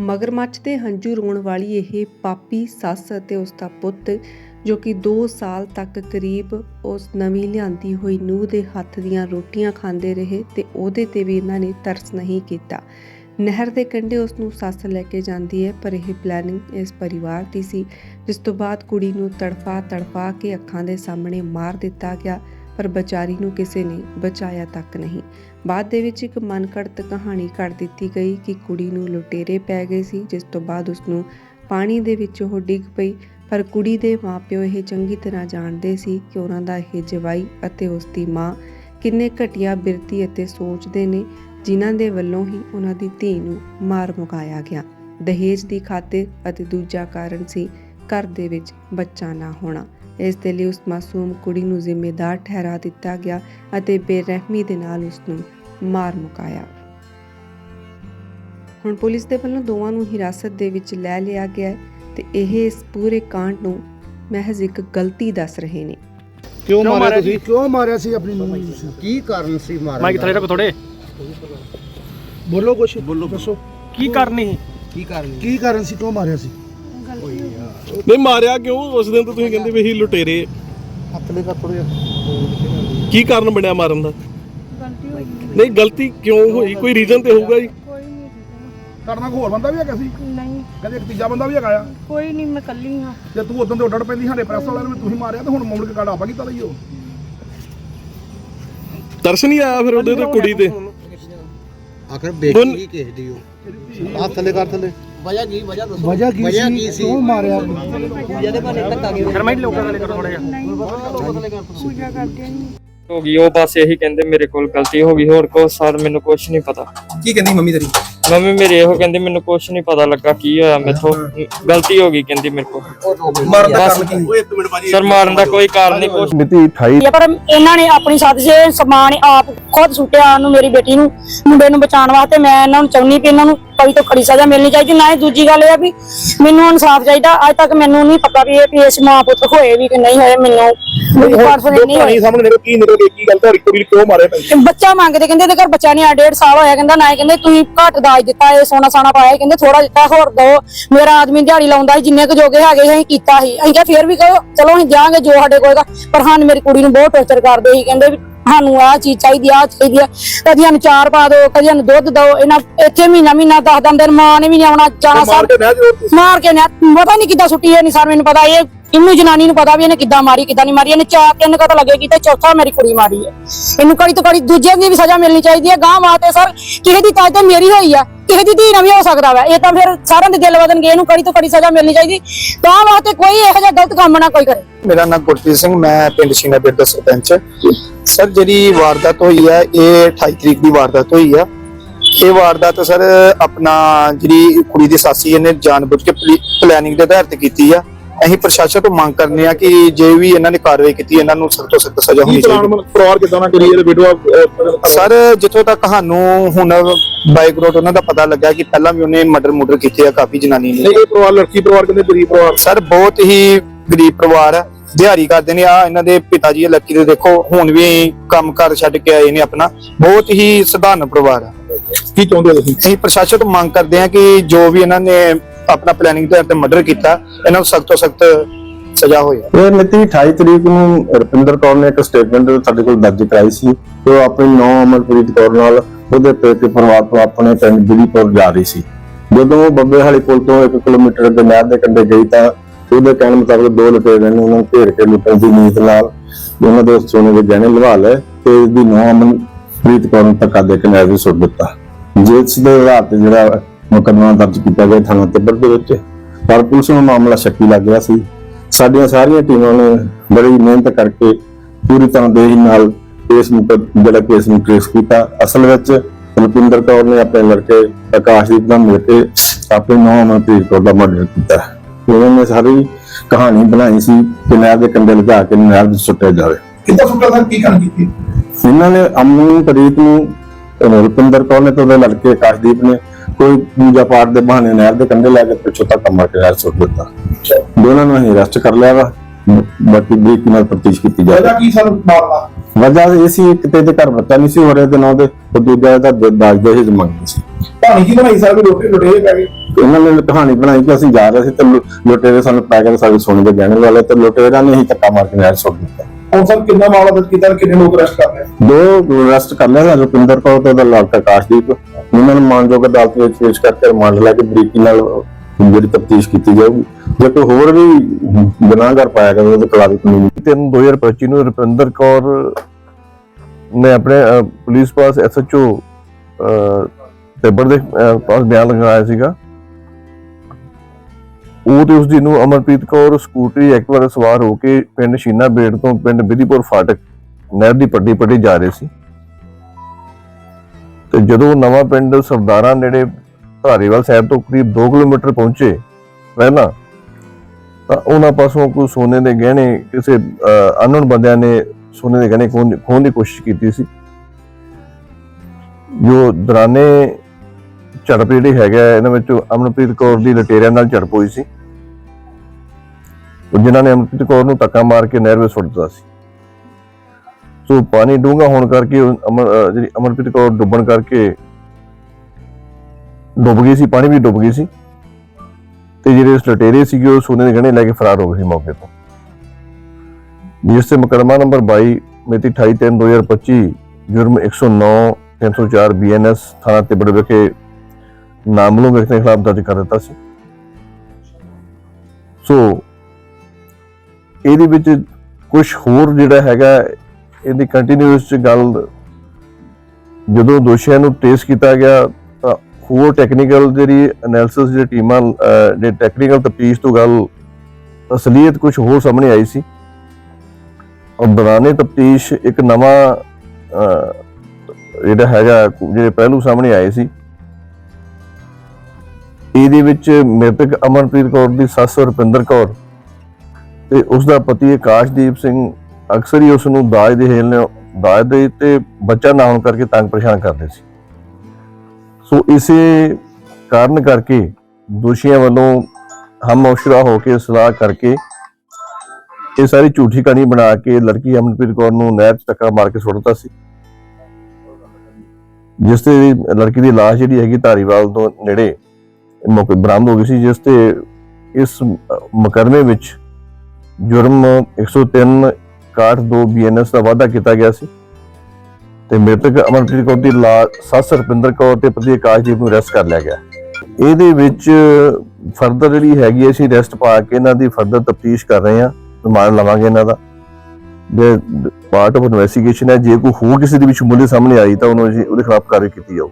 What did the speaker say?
ਮਗਰਮੱਛ ਦੇ ਹੰਝੂ ਰੋਣ ਵਾਲੀ ਇਹ ਪਾਪੀ ਸੱਸ ਅਤੇ ਉਸ ਦਾ ਪੁੱਤ, ਜੋ ਕਿ 2 ਸਾਲ ਤੱਕ ਕਰੀਬ ਉਸ ਨਵੀਂ ਲਿਆਂਦੀ ਹੋਈ ਨੂੰਹ ਦੇ ਹੱਥ ਦੀਆਂ ਰੋਟੀਆਂ ਖਾਂਦੇ ਰਹੇ ਤੇ ਉਹਦੇ ਤੇ ਵੀ ਇਹਨਾਂ ਨੇ ਤਰਸ ਨਹੀਂ ਕੀਤਾ। ਨਹਿਰ ਦੇ ਕੰਢੇ ਉਸ ਨੂੰ ਸੱਸ ਲੈ ਕੇ ਜਾਂਦੀ ਹੈ, ਪਰ ਇਹ ਪਲੈਨਿੰਗ ਇਸ ਪਰਿਵਾਰ ਦੀ ਸੀ, ਜਿਸ ਤੋਂ ਬਾਅਦ ਕੁੜੀ ਨੂੰ ਤੜਫਾ ਤੜਫਾ ਕੇ ਅੱਖਾਂ ਦੇ ਸਾਹਮਣੇ ਮਾਰ ਦਿੱਤਾ ਗਿਆ। ਪਰ ਵਿਚਾਰੀ ਨੂੰ ਕਿਸੇ ਨੇ ਬਚਾਇਆ ਤੱਕ ਨਹੀਂ। ਬਾਅਦ ਦੇ ਵਿੱਚ ਇੱਕ ਮਨਕੜਤ ਕਹਾਣੀ ਘੜ ਦਿੱਤੀ ਗਈ ਕਿ ਕੁੜੀ ਨੂੰ ਲੁਟੇਰੇ ਪੈ ਗਏ ਸੀ, ਜਿਸ ਤੋਂ ਬਾਅਦ ਉਸ ਨੂੰ ਪਾਣੀ ਦੇ ਵਿੱਚ ਉਹ ਡਿੱਗ ਪਈ। ਪਰ ਕੁੜੀ ਦੇ ਮਾਪਿਓ ਇਹ ਚੰਗੀ ਤਰ੍ਹਾਂ ਜਾਣਦੇ ਸੀ ਕਿ ਉਹਨਾਂ ਦਾ ਇਹ ਜਵਾਈ ਅਤੇ ਉਸ ਦੀ ਮਾਂ ਕਿੰਨੇ ਘਟੀਆ ਬਿਰਤੀ ਅਤੇ ਸੋਚਦੇ ਨੇ, ਜਿਨ੍ਹਾਂ ਦੇ ਵੱਲੋਂ ਹੀ ਉਹਨਾਂ ਦੀ ਧੀ ਨੂੰ ਮਾਰ ਮੁਕਾਇਆ ਗਿਆ। ਦਹੇਜ ਦੀ ਖਾਤਰ ਅਤੇ ਦੂਜਾ ਕਾਰਨ ਸੀ ਘਰ ਦੇ ਵਿੱਚ ਬੱਚਾ ਨਾ ਹੋਣਾ। ਇਸ ਦੇ ਲਈ ਉਸ ਮਾਸੂਮ ਕੁੜੀ ਨੂੰ ਜ਼ਿੰਮੇਦਾਰ ਠਹਿਰਾ ਦਿੱਤਾ ਗਿਆ ਅਤੇ ਬੇਰਹਿਮੀ ਦੇ ਨਾਲ ਉਸ ਨੂੰ ਮਾਰ ਮੁਕਾਇਆ। ਹੁਣ ਪੁਲਿਸ ਦੇ ਵੱਲੋਂ ਦੋਵਾਂ ਨੂੰ ਹਿਰਾਸਤ ਦੇ ਵਿੱਚ ਲੈ ਲਿਆ ਗਿਆ ਹੈ ਤੇ ਇਹ ਇਸ ਪੂਰੇ ਕਾਂਡ ਨੂੰ ਮਹਿਜ਼ ਇੱਕ ਗਲਤੀ ਦੱਸ ਰਹੇ ਨੇ। ਕਿਉਂ ਮਾਰਿਆ ਤੁਸੀਂ? ਕਿਉਂ ਮਾਰਿਆ ਸੀ ਆਪਣੀ ਨੂੰ ਤੁਸੀਂ? ਕੀ ਕਾਰਨ ਸੀ ਮਾਰਨ ਮਾਈਕ ਥੱਲੇ ਰੱਖੋ ਥੋੜੇ ਬੋਲੋ ਕੁਛ। ਬੋਲੋ ਦੱਸੋ। ਕੀ ਕਰਨੀ ਕੀ ਕਾਰਨ ਕੀ ਕਾਰਨ ਸੀ? ਕਿਉਂ ਮਾਰਿਆ ਸੀ? ਨਹੀਂ ਮਾਰਿਆ ਕਿਉਂ? ਉਸ ਦਿਨ ਤਾਂ ਤੁਸੀਂ ਕਹਿੰਦੇ ਵੀ ਅਸੀਂ ਲੁਟੇਰੇ। ਕੀ ਕਾਰਨ ਬਣਿਆ ਮਾਰਨ ਦਾ? ਗਲਤੀ ਹੋ ਗਈ ਨਹੀਂ ਗਲਤੀ ਕਿਉਂ ਹੋਈ? ਕੋਈ ਰੀਜ਼ਨ ਤੇ ਹੋਊਗਾ ਜੀ? ਕੋਈ ਨਹੀਂ ਠੀਕ ਤੁਹਾਡੇ ਨਾਲ ਹੋਰ ਬੰਦਾ ਵੀ ਹੈਗਾ ਸੀ। ਨਹੀਂ। ਕਹਿੰਦੇ ਇੱਕ ਤੀਜਾ ਬੰਦਾ ਵੀ ਹੈਗਾ ਆ। ਕੋਈ ਨਹੀਂ ਮੈਂ ਕੱਲੀ ਹਾਂ। ਤੇ ਤੂੰ ਉਦੋਂ ਤੇ ਉੱਡੜ ਪੈਂਦੀ ਸਾਡੇ ਪ੍ਰੈਸ ਵਾਲਿਆਂ ਨੂੰ ਵੀ ਤੁਸੀਂ ਮਾਰਿਆ ਤੇ ਹੁਣ ਮੁੜ ਕੇ ਕਾੜਾ ਆਪਾਂ ਕੀਤਾ ਲਈ ਉਹ? ਤਰਸ ਨਹੀਂ ਆਇਆ ਫਿਰ ਉਹਦੇ ਤੇ ਕੁੜੀ ਤੇ। ਆਖਰ ਬੇਟੀ ਕਿਸ ਦੀ ਉਹ? ਹੱਥ ਥੱਲੇ ਕਰ ਥੱਲੇ। ਵਜ੍ਹਾ ਕੀ ਵਜ੍ਹਾ ਦੱਸੋ। ਵਜ੍ਹਾ ਕੀ ਵਜ੍ਹਾ ਸੀ? ਕੀ ਸੀ? ਕਿਉਂ ਮਾਰਿਆ? ਫਿਰ ਮੈਂ ਲੋਕਾਂ ਥੱਲੇ ਕਰੋ ਥੋੜਾ ਜਿਹਾ ਨਹੀਂ ਪੂਜਾ ਕਰਦੇ ਨਹੀਂ ਹੋ ਗਈ ਉਹ ਬਸ ਇਹੀ ਕਹਿੰਦੇ ਮੇਰੇ ਕੋਲ ਗਲਤੀ ਹੋ ਗਈ ਹੋਰ ਕੁਛ ਸਾਰ ਮੈਨੂੰ ਕੁਛ ਨਹੀਂ ਪਤਾ। ਕੀ ਕਹਿੰਦੀ ਮੰਮੀ ਤੇਰੀ? ਮੰਮੀ ਮੇਰੇ ਇਹੋ ਕਹਿੰਦੇ ਮੈਨੂੰ ਕੁਛ ਨਹੀਂ ਪਤਾ ਲੱਗਾ ਕੀ ਹੋਇਆ ਮੇਥੋਂ। ਗਲਤੀ ਹੋ ਗਈ ਕਹਿੰਦੀ ਮੇਰੇ ਕੋਲ। ਮਾਰਨ ਦਾ ਕਾਰਨ ਕੀ? ਸਰ ਮਾਰਨ ਦਾ ਕੋਈ ਕਾਰਨ ਨਹੀਂ ਕੁਛ ਮਿਤੀ 28 ਪਰ ਇਹਨਾਂ ਨੇ ਆਪਣੀ ਸਾਥ ਦੇ ਸਮਾਨ ਆਪ ਖੁਦ ਸੁੱਟਿਆ ਨੂੰ ਮੇਰੀ ਬੇਟੀ ਨੂੰ ਮੁੰਡੇ ਨੂੰ ਬਚਾਉਣ ਵਾਸਤੇ। ਮੈਂ ਇਹਨਾਂ ਨੂੰ ਚਾਹੁੰਦੀ ਵੀ ਇਹਨਾਂ ਨੂੰ ਕੜੀ ਤੋਂ ਖੜੀ ਸਜ਼ਾ ਮਿਲਣੀ ਚਾਹੀਦੀ। ਨਾ ਹੀ ਦੂਜੀ ਗੱਲ ਇਹ ਆ ਵੀ ਮੈਨੂੰ ਇਨਸਾਫ ਚਾਹੀਦਾ। ਅੱਜ ਤੱਕ ਮੈਨੂੰ ਨਹੀਂ ਪਤਾ ਵੀ ਇਹ ਵੀ ਇਸ ਮਾਂ ਪੁੱਤ ਹੋਏ ਵੀ ਕਿ ਨਹੀਂ ਹੋਏ ਮੈਨੂੰ। ਮੇਰੀ ਕਾਨਫੀਡੈਂਸ ਨਹੀਂ ਹੋਈ ਸਾਹਮਣੇ ਨਿਕਲ ਕੀ ਨਿਕਲ ਕੀ ਗੱਲ ਤੁਹਾਡੀ ਕੁੜੀ ਨੂੰ ਕਿਉਂ ਮਾਰਿਆ ਭਾਈ ਬੱਚਾ ਮੰਗਦੇ ਕਹਿੰਦੇ ਇਹਦੇ ਘਰ ਬੱਚਾ ਨਹੀਂ ਆ ਡੇਢ ਸਾਲ ਹੋਇਆ ਕਹਿੰਦਾ ਨਾ ਕਹਿੰਦੇ ਤੁਸੀਂ ਘੱਟ ਦਾਜ ਦਿੱਤਾ ਇਹ ਸੋਨਾ ਸਾਨਾ ਪਾਇਆ, ਕਹਿੰਦੇ ਥੋੜਾ ਦਿੱਤਾ ਹੋਰ ਦੋ। ਮੇਰਾ ਆਦਮੀ ਦਿਹਾੜੀ ਲਾਉਂਦਾ ਸੀ, ਜਿੰਨੇ ਕੁ ਜੋਗੇ ਹੈਗੇ ਅਸੀਂ ਕੀਤਾ ਸੀ। ਅਸੀਂ ਕਿਹਾ, ਫੇਰ ਵੀ ਕਹੋ, ਚਲੋ ਅਸੀਂ ਦਿਆਂਗੇ ਜੋ ਸਾਡੇ ਕੋਲ ਹੈਗਾ। ਪਰ ਸਾਨੂੰ ਮੇਰੀ ਕੁੜੀ ਨੂੰ ਬਹੁਤ ਟੌਰਚਰ ਕਰਦੇ ਸੀ, ਕਹਿੰਦੇ ਵੀ ਸਾਨੂੰ ਆਹ ਚੀਜ਼ ਚਾਹੀਦੀ ਆ ਚਾਹੀਦੀ ਆ। ਕਦੀ ਸਾਨੂੰ ਚਾਰ ਪਾ ਦਿਓ ਕਦੀ ਸਾਨੂੰ ਦੁੱਧ ਦਿਓ ਇਹਨਾਂ ਇੱਥੇ ਮਹੀਨਾ ਮਹੀਨਾ ਦਸ ਦਿਨ ਦਿਨ ਮਾਂ ਨੇ ਵੀ ਨਹੀਂ ਆਉਣਾ ਜਾਣਾ ਸਰ ਮਾਰ ਕੇ ਨੇ ਪਤਾ ਨਹੀਂ ਕਿੱਦਾਂ ਸੁੱਟੀ ਇਹ ਨਹੀਂ ਸਰ ਮੈਨੂੰ ਪਤਾ। ਇਹ ਇਹਨੂੰ ਜਨਾਨੀ ਨੂੰ ਪਤਾ ਵੀ ਇਹਨੇ ਕਿੱਦਾਂ ਮਾਰੀ ਕਿੱਦਾਂ ਨਹੀਂ ਮਾਰੀ। ਇਹਨੇ ਚਾਰ ਤਿੰਨ ਕਤ ਲੱਗੇਗੀ ਤੇ ਚੌਥਾ ਮੇਰੀ ਕੁੜੀ ਮਾਰੀ ਹੈ। ਇਹਨੂੰ ਕੜੀ ਤੋਂ ਕੜੀ ਦੂਜੇ ਦੀ ਵੀ ਸਜ਼ਾ ਮਿਲਣੀ ਚਾਹੀਦੀ ਹੈ। ਗਾਂ ਵਾਸਤੇ ਸਰ ਕਿਸੇ ਦੀ ਤਾਜ ਤੇ ਮੇਰੀ ਹੋਈ ਆ। ਕਿਸੇ ਦੀ ਧੀ ਨਾ ਵੀ ਹੋ ਸਕਦਾ ਵਾ। ਇਹ ਤਾਂ ਫਿਰ ਸਾਰਿਆਂ ਦੇ ਦਿਲ ਵਦਨਗੇ ਇਹਨੂੰ ਕੜੀ ਤੋਂ ਕੜੀ ਸਜ਼ਾ ਮਿਲਣੀ ਚਾਹੀਦੀ। ਗਾਂ ਵਾਸਤੇ ਕੋਈ ਇਹੋ ਜਿਹਾ ਗਲਤ ਕੰਮ ਨਾ ਕੋਈ ਕਰੇ। ਮੇਰਾ ਨਾਮ ਗੁਰਪ੍ਰੀਤ ਸਿੰਘ, ਮੈਂ ਪਿੰਡ ਸ਼ਿੰਗਾਪੁਰ ਦਾ ਸਰਪੰਚ ਸਰ, ਜਿਹੜੀ ਵਾਰਦਾਤ ਹੋਈ ਹੈ ਇਹ 28 ਤਰੀਕ ਦੀ ਵਾਰਦਾਤ ਹੋਈ ਹੈ ਇਹ ਵਾਰਦਾਤ ਸਰ, ਆਪਣਾ ਜਿਹੜੀ ਕੁੜੀ ਦੀ ਸਾਸੀ, ਇਹਨੇ ਜਾਣਬੁੱਝ ਕੇ ਪਲੈਨਿੰਗ ਦੇ ਆਧਾਰ ਤੇ ਕੀਤੀ ਆ। ਅਸੀਂ ਪ੍ਰਸ਼ਾਸਨ ਤੋਂ ਮੰਗ ਕਰਨੇ ਆ ਕਿ ਜੇ ਵੀ ਇਹਨਾਂ ਨੇ ਕਾਰਵਾਈ ਕੀਤੀ ਇਹਨਾਂ ਨੂੰ ਸਖਤ ਤੋਂ ਸਖਤ ਸਜ਼ਾ ਹੋਣੀ ਚਾਹੀਦੀ। ਪਰਿਵਾਰ ਕਿਦਾਂ ਨਾ ਕਰੀ ਇਹਦੇ ਵੀਡੀਓ ਸਰ ਜਿੱਥੋਂ ਤੱਕ ਸਾਨੂੰ ਹੁਣ ਬਾਈਗਰੋਡ ਉਹਨਾਂ ਦਾ ਪਤਾ ਲੱਗਾ ਕਿ ਪਹਿਲਾਂ ਵੀ ਉਹਨੇ ਮਰਡਰ ਮੁਰਡਰ ਕੀਤੇ ਆ ਕਾਫੀ ਜਨਾਨੀ ਨੇ। ਇਹ ਪਰਿਵਾਰ ਲੜਕੀ ਪਰਿਵਾਰ ਕਹਿੰਦੇ ਗਰੀਬ ਪਰਿਵਾਰ? ਸਰ ਬਹੁਤ ਹੀ ਗਰੀਬ ਪਰਿਵਾਰ ਹੈ ਦਿਹਾੜੀ ਕਰਦੇ ਨੇ ਆ ਇਹਨਾਂ ਦੇ ਪਿਤਾ ਜੀ ਲੱਕੀ ਦੇ ਦੇਖੋ ਹੁਣ ਵੀ ਕੰਮਕਾਰ ਛੱਡ ਕੇ ਆਏ ਨੇ ਆਪਣਾ। ਬਹੁਤ ਹੀ ਸਧਾਰਨ ਪਰਿਵਾਰ ਹੈ ਕੀ ਚਾਹੁੰਦੇ ਹੋ ਤੁਸੀਂ? ਅਸੀਂ ਪ੍ਰਸ਼ਾਸਨ ਤੋਂ ਮੰਗ ਕਰਦੇ ਹਾਂ ਕਿ ਜੋ ਵੀ ਇਹਨਾਂ ਨੇ ਆਪਣਾ ਪਲੈਨਿੰਗ ਦੇ ਤੇ ਮਰਡਰ ਕੀਤਾ, ਇਹਨਾਂ ਨੂੰ ਸਖਤ ਤੋਂ ਸਖਤ ਸਜ਼ਾ ਹੋਏ ਇਹ ਮਿਤੀ 28 ਤਰੀਕ ਨੂੰ ਰੁਪਿੰਦਰ ਕੌਰ ਨੇ ਇੱਕ ਸਟੇਟਮੈਂਟ ਸਾਡੇ ਕੋਲ ਦਰਜ ਕਰਾਈ ਸੀ ਕਿ ਉਹ ਆਪਣੀ ਨੌ ਅਮਰਪ੍ਰੀਤ ਕੌਰ ਨਾਲ ਉਹਦੇ ਪੇਕੇ ਪਰਿਵਾਰ ਤੋਂ ਆਪਣੇ ਪਿੰਡ ਬਿਲੀਪੁਰ ਜਾ ਰਹੀ ਸੀ। ਜਦੋਂ ਉਹ ਬੱਬੇ ਵਾਲੀ ਪੁਲ ਤੋਂ 1 ਕਿਲੋਮੀਟਰ ਅੱਗੇ ਨਹਿਰ ਦੇ ਕੰਢੇ ਗਈ ਤਾਂ ਉਹਦੇ ਕਹਿਣ ਮੁਤਾਬਕ ਦੋ ਲੁਟੇਰੇ ਨੇ ਉਹਨਾਂ ਨੂੰ ਘੇਰ ਕੇ ਲੁੱਟਣ ਦੀ ਨੀਤ ਨਾਲ ਉਹਨਾਂ ਦੇ ਸੋਨੇ ਦੇ ਗਹਿਣੇ ਲਵਾ ਲਏ ਤੇ ਇਹਦੀ ਨੌ ਅਮਰਪ੍ਰੀਤ ਕੌਰ ਨੂੰ ਧੱਕਾ ਦੇ ਕੇ ਨਹਿਰ ਵਿੱਚ ਸੁੱਟ ਦਿੱਤਾ। ਜਿਸ ਦੇ ਆਧਾਰ ਤੇ ਜਿਹੜਾ ਮੁਕੱਦਮਾ ਦਰਜ ਕੀਤਾ ਗਿਆ ਥਾਣਾ ਤਿੱਬੜ ਦੇ ਵਿੱਚ। ਪਰ ਪੁਲਿਸ ਨੂੰ ਮਾਮਲਾ ਸ਼ੱਕੀ ਲੱਗ ਗਿਆ ਸੀ। ਸਾਡੀਆਂ ਸਾਰੀਆਂ ਟੀਮਾਂ ਨੇ ਬੜੀ ਮਿਹਨਤ ਕਰਕੇ ਪੂਰੀ ਤਰ੍ਹਾਂ ਦੇਹੀ ਨਾਲ ਇਸ ਮੁਕੱਦ- ਜਿਹੜਾ ਕੇਸ ਨੂੰ ਟ੍ਰੇਸ ਕੀਤਾ। ਅਸਲ ਵਿੱਚ ਰੁਪਿੰਦਰ ਕੌਰ ਨੇ ਆਪਣੇ ਲੜਕੇ ਆਕਾਸ਼ਦੀਪ ਨਾਲ ਮਿਲ ਕੇ ਆਪਣੇ ਨੌਂ ਅਮਰਪ੍ਰੀਤ ਕੌਰ ਦਾ ਮਰਡਰ ਕੀਤਾ। ਉਹਨਾਂ ਨੇ ਸਾਰੀ ਕਹਾਣੀ ਬਣਾਈ ਸੀ ਕਿ ਨਹਿਰ ਦੇ ਕੰਢੇ ਲਗਾ ਕੇ ਨਹਿਰ ਵਿੱਚ ਸੁੱਟਿਆ ਜਾਵੇ। ਕਿੱਦਾਂ ਸੁੱਟਾ ਸਰ ਕੀ ਕਰਨ ਕੀਤੀ? ਇਹਨਾਂ ਨੇ ਅਮਨ ਪ੍ਰੀਤ ਨੂੰ ਰੁਪਿੰਦਰ ਕੌਰ ਨੇ ਤੇ ਉਹਦੇ ਲੜਕੇ ਆਕਾਸ਼ਦੀਪ ਨੇ ਕੋਈ ਪੂਜਾ ਪਾਠ ਦੇ ਬਹਾਨੇ ਨਹਿਰ ਦੇ ਕੰਢੇ ਲੈ ਕੇ ਪਿੱਛੋਂ ਤੱਕ ਕੰਮਾ ਕੇ ਨਹਿਰ ਸੁੱਟ ਦਿੱਤਾ। ਦੋਨਾਂ ਨੂੰ ਅਸੀਂ ਅਰੈਸਟ ਕਰ ਲਿਆ ਵਾ। ਬਾਕੀ ਬਰੀਕੀ ਨਾਲ ਤਫਤੀਸ਼ ਕੀਤੀ ਜਾ ਰਹੀ ਇਹਦਾ ਕੀ ਸਰ ਮਾਰਦਾ ਹੈ ਵਜ੍ਹਾ ਇਹ ਸੀ ਇੱਕ ਤੇ ਇਹਦੇ ਘਰ ਬੱਚਾ ਨਹੀਂ ਸੀ ਹੋ ਰਿਹਾ ਤੇ ਨਾ ਉਹ ਦੂਜਾ ਇਹਦਾ ਦਾਜ ਦੇ ਹੀ ਮੰਗਦੇ ਸੀ। ਕਹਾਣੀ ਕੀ ਬਣਾਈ ਸਰ? ਵੀ ਰੋਟੀ ਲੁਟੇਰੇ ਪੈ ਗਏ ਇਹਨਾਂ ਨੇ ਕਹਾਣੀ ਬਣਾਈ ਕਿ ਅਸੀਂ ਜਾ ਰਹੇ ਸੀ ਤੇ ਲੁ- ਲੁਟੇਰੇ ਸਾਨੂੰ ਪੈ ਗਏ ਸਾਡੇ ਸੋਨੇ ਦੇ ਗਹਿਣੇ ਵਾਲੇ ਤੇ ਲੁਟੇਰਾਂ ਨੇ ਹੀ ਧੱਕਾ ਮਾਰ ਕੇ ਨਹਿਰ ਸੁੱਟ ਦਿੱਤਾ। ਹੁਣ ਸਰ ਕਿੰਨਾ ਮਾਮਲਾ ਦਰਜ ਕੀਤਾ ਤੇ ਕਿੰਨੇ ਲੋਕ ਅਰੈਸਟ ਕਰ ਲਏ? ਦੋ ਅਰੈਸਟ ਕਰ ਲਿਆ ਰੁਪਿੰਦਰ ਕੌਰ ਤੇ ਉਹਦਾ ਲੜਕਾ ਆਕਾਸ਼ਦੀਪ ਉਹਨਾਂ ਨੂੰ ਮਾਨਯੋਗ ਅਦਾਲਤ ਵਿੱਚ ਪੇਸ਼ ਕਰਕੇ ਰਿਮਾਂਡ ਲੈ ਕੇ ਬਰੀਕੀ ਨਾਲ ਜਿਹੜੀ ਤਫਤੀਸ਼ ਕੀਤੀ ਜਾਊਗੀ। ਜੇ ਕੋਈ ਹੋਰ ਵੀ ਗੁਨਾਹਗਰ ਪਾਇਆ ਗਿਆ, ਉਹਦੇ ਖਿਲਾਫ ਕਾਨੂੰਨੀ 3 2025 ਨੂੰ ਰੁਪਿੰਦਰ ਕੌਰ ਨੇ ਆਪਣੇ ਪੁਲਿਸ ਪਾਸ ਐਸਐਚਓ ਟੇਬਰ ਦੇ ਪਾਸ ਬਿਆਨ ਲਗਾਇਆ ਸੀਗਾ। ਉਹ ਤੇ ਉਸ ਦੀ ਨੂੰ ਅਮਰਪ੍ਰੀਤ ਕੌਰ ਸਕੂਟਰੀ ਐਕਟਿਵਾ ਤੇ ਸਵਾਰ ਹੋ ਕੇ ਪਿੰਡ ਸ਼ੀਨਾ ਬੇੜ ਤੋਂ ਪਿੰਡ ਬਿਧੀਪੁਰ ਫਾਟਕ ਨਹਿਰ ਦੀ ਪੱਟੀ ਪੱਟੀ ਜਾ ਰਹੇ ਸੀ। ਤੇ ਜਦੋਂ ਨਵਾਂ ਪਿੰਡ ਸਰਦਾਰਾਂ ਨੇੜੇ ਧਾਰੀਵਾਲ ਸਾਹਿਬ ਤੋਂ ਕਰੀਬ 2 ਕਿਲੋਮੀਟਰ ਪਹੁੰਚੇ ਪਹਿਲਾਂ ਤਾਂ ਉਹਨਾਂ ਪਾਸੋਂ ਕੋਈ ਸੋਨੇ ਦੇ ਗਹਿਣੇ ਕਿਸੇ ਅਨਨੋਨ ਬੰਦਿਆਂ ਨੇ ਸੋਨੇ ਦੇ ਗਹਿਣੇ ਖੋਹਣ ਖੋਹਣ ਦੀ ਕੋਸ਼ਿਸ਼ ਕੀਤੀ ਸੀ। ਜੋ ਦਰਾਨੇ ਝੜਪ ਜਿਹੜੀ ਹੈਗਾ ਹੈ, ਇਹਨਾਂ ਵਿੱਚ ਅਮਨਪ੍ਰੀਤ ਕੌਰ ਦੀ ਲਟੇਰਿਆਂ ਨਾਲ ਝੜਪ ਹੋਈ ਸੀ। ਜਿਨ੍ਹਾਂ ਨੇ ਅਮਨਪ੍ਰੀਤ ਕੌਰ ਨੂੰ ਧੱਕਾ ਮਾਰ ਕੇ ਨਹਿਰ ਵਿੱਚ ਸੁੱਟ ਦਿੱਤਾ ਸੀ। ਸੋ ਪਾਣੀ ਡੂੰਘਾ ਹੋਣ ਕਰਕੇ ਅਮਰ ਜਿਹੜੀ ਅਮਰਪ੍ਰੀਤ ਕੌਰ ਡੁੱਬਣ ਕਰਕੇ ਡੁੱਬ ਗਈ ਸੀ, ਪਾਣੀ ਵੀ ਡੁੱਬ ਗਈ ਸੀ। ਤੇ ਜਿਹੜੇ ਲਟੇਰੇ ਸੀਗੇ, ਉਹ ਸੋਨੇ ਦੇ ਗਹਿਣੇ ਲੈ ਕੇ ਫਰਾਰ ਹੋ ਗਏ ਸੀ ਮੌਕੇ ਤੋਂ। ਜਿਸ ਤੇ ਮੁਕੱਦਮਾ ਨੰਬਰ 22 ਮਿਤੀ 28/3/2025 ਜੁਰਮ 109 304 ਬੀਐਨਐਸ ਥਾਣਾ ਤਿੱਬੜ ਵਿਖੇ ਨਾਮਲੂਮ ਵਿਅਕਤੀ ਦੇ ਖਿਲਾਫ ਦਰਜ ਕਰ ਦਿੱਤਾ ਸੀ। ਸੋ, ਇਹਦੇ ਵਿੱਚ ਕੁਝ ਹੋਰ ਜਿਹੜਾ ਹੈਗਾ ਇਹਦੀ ਕੰਟੀਨਿਊਸ ਚ ਗੱਲ ਜਦੋਂ ਦੋਸ਼ੀਆਂ ਨੂੰ ਟ੍ਰੇਸ ਕੀਤਾ ਗਿਆ ਤਾਂ ਹੋਰ ਟੈਕਨੀਕਲ ਜਿਹੜੀ ਐਨਾਲਿਸਿਸ ਜਿਹੜੀ ਟੀਮਾਂ ਅਹ, ਜਿਹੜੇ ਟੈਕਨੀਕਲ ਤਫਤੀਸ਼ ਤੋਂ ਗੱਲ ਅਸਲੀਅਤ ਕੁਝ ਹੋਰ ਸਾਹਮਣੇ ਆਈ ਸੀ। ਔਰ ਦੌਰਾਨੇ ਤਪਤੀਸ਼ ਇੱਕ ਨਵਾਂ ਜਿਹੜਾ ਹੈਗਾ ਜਿਹੜੇ ਪਹਿਲੂ ਸਾਹਮਣੇ ਆਏ ਸੀ। ਇਹਦੇ ਵਿੱਚ ਮ੍ਰਿਤਕ ਅਮਨਪ੍ਰੀਤ ਕੌਰ ਦੀ ਸੱਸ ਰੁਪਿੰਦਰ ਕੌਰ ਤੇ ਉਸ ਦਾ ਪਤੀ ਆਕਾਸ਼ਦੀਪ ਸਿੰਘ ਅਕਸਰ ਹੀ ਉਸ ਨੂੰ ਦਾਜ ਦੇ ਹੇਲ ਨੇ ਦਾਜ ਦੇ ਤੇ ਬੱਚਾ ਨਾ ਹੋਣ ਕਰਕੇ ਤੰਗ ਪਰੇਸ਼ਾਨ ਕਰਦੇ ਸੀ। ਸੋ ਇਸੇ ਕਾਰਨ ਕਰਕੇ ਦੋਸ਼ੀਆਂ ਵੱਲੋਂ ਹਮ ਮੌਸ਼ਰਾ ਹੋ ਕੇ ਸਲਾਹ ਕਰਕੇ ਇਹ ਸਾਰੀ ਝੂਠੀ ਕਹਾਣੀ ਬਣਾ ਕੇ ਲੜਕੀ ਅਮਨਪ੍ਰੀਤ ਕੌਰ ਨੂੰ ਨਹਿਰ 'ਚ ਧੱਕਾ ਮਾਰ ਕੇ ਸੁੱਟ ਦਿੱਤਾ ਸੀ। ਜਿਸ ਤੇ ਲੜਕੀ ਦੀ ਲਾਸ਼ ਜਿਹੜੀ ਹੈਗੀ ਧਾਰੀਵਾਲ ਤੋਂ ਨੇੜੇ ਮੌਕੇ ਬਰਾਮਦ ਹੋ ਗਈ ਸੀ, ਜਿਸ ਤੇ ਇਸ ਮੁਕਰਮੇ ਵਿੱਚ ਜੁਰਮ 103 62 ਬੀਐਨਐਸ ਦਾ ਵਾਅਦਾ ਕੀਤਾ ਗਿਆ ਸੀ। ਤੇ ਮ੍ਰਿਤਕ ਅਮਨਪ੍ਰੀਤ ਕੌਰ ਦੀ ਲਾਸ਼ ਸੱਸ ਰੁਪਿੰਦਰ ਕੌਰ ਤੇ ਪਤੀ ਆਕਾਸ਼ਦੀਪ ਨੂੰ ਅਰੈਸਟ ਕਰ ਲਿਆ ਗਿਆ। ਇਹਦੇ ਵਿੱਚ ਫਰਦਰ ਜਿਹੜੀ ਹੈਗੀ ਅਸੀਂ ਅਰੈਸਟ ਪਾ ਕੇ ਇਹਨਾਂ ਦੀ ਫਰਦਰ ਤਫਤੀਸ਼ ਕਰ ਰਹੇ ਹਾਂ, ਰਿਮਾਂਡ ਲਵਾਂਗੇ ਇਹਨਾਂ ਦਾ। ਜੇ ਪਾਰਟ ਆਫ ਇਨਵੈਸਟੀਗੇਸ਼ਨ ਹੈ, ਜੇ ਕੋਈ ਹੋਰ ਕਿਸੇ ਦੀ ਵੀ ਸ਼ਮੂਲੀਅਤ ਸਾਹਮਣੇ ਆਈ ਤਾਂ ਉਹਨੂੰ ਅਸੀਂ ਉਹਦੇ ਖਿਲਾਫ ਕਾਰਵਾਈ ਕੀਤੀ ਜਾਊ।